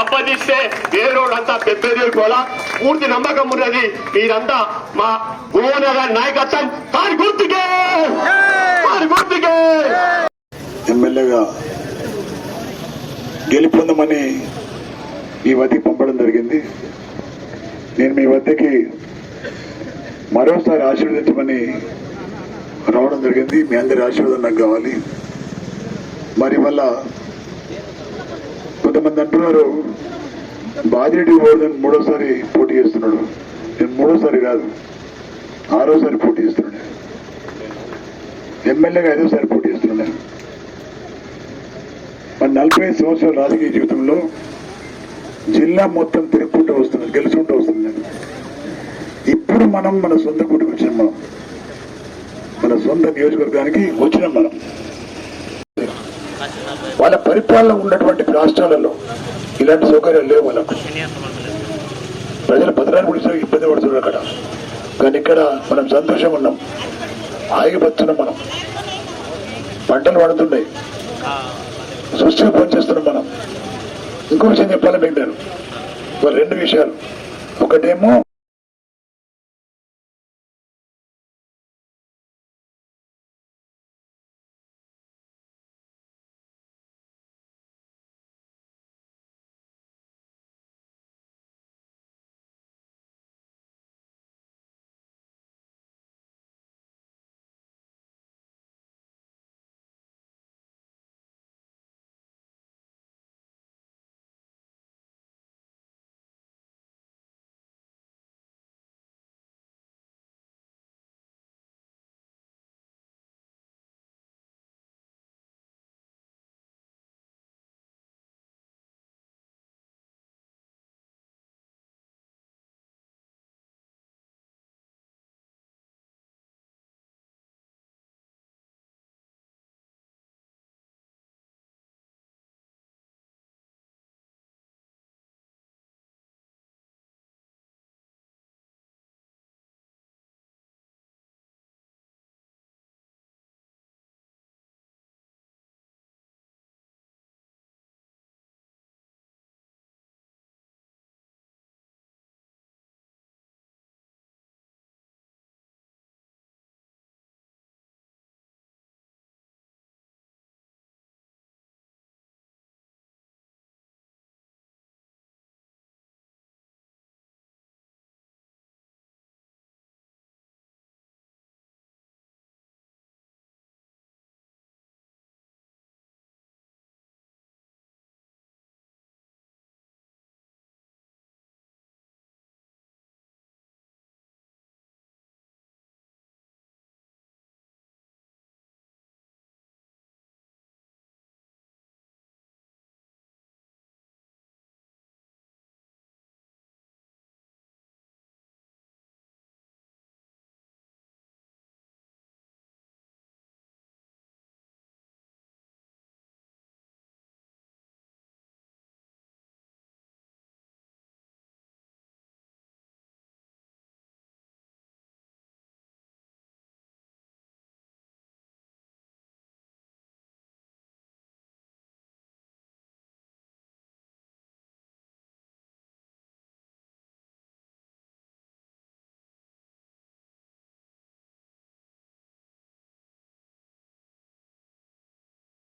దెబ్బతీస్తే వేరేవాళ్ళంతా పెద్దోలా పూర్తి నమ్మకం ఉన్నది. మీరంతా మా భువనగర్ నాయకత్వం. వారి గుర్తుకే! వారి గుర్తుకే! ఎమ్మెల్యేగా గెలుపొందమని మీ వద్దకి పంపడం జరిగింది. నేను మీ వద్దకి మరోసారి ఆశీర్వదించమని రావడం జరిగింది. మీ అందరి ఆశీర్వాదం నాకు కావాలి. మరి వల్ల కొంతమంది అంటున్నారు బాధిరెడ్డి ఓడదని మూడోసారి పోటీ చేస్తున్నాడు. నేను మూడోసారి కాదు ఆరోసారి పోటీ చేస్తున్నాడు ఎమ్మెల్యేగా ఐదోసారి పోటీ చేస్తున్నాడు మన నలభై ఐదు సంవత్సరాల రాజకీయ జీవితంలో జిల్లా మొత్తం తిరుగుకుంటూ వస్తున్నాను గెలుచుకుంటూ వస్తుంది ఇప్పుడు మనం మన సొంత కూటికి వచ్చినాం మనం మన సొంత నియోజకవర్గానికి వచ్చినాం మనం. వాళ్ళ పరిపాలన ఉన్నటువంటి రాష్ట్రాలలో ఇలాంటి సౌకర్యాలు లేవు వాళ్ళకు. ప్రజల భద్రాన్ని గురించి ఇబ్బంది పడుతున్నారు అక్కడ కానీ ఇక్కడ మనం సంతోషంగా ఉన్నాం. ఆగిపోతున్నాం మనం. పంటలు పడుతున్నాయి. సృష్టిగా పనిచేస్తున్నాం మనం. ఇంకో విషయం చెప్పాలి మీకు నేను. రెండు విషయాలు. ఒకటేమో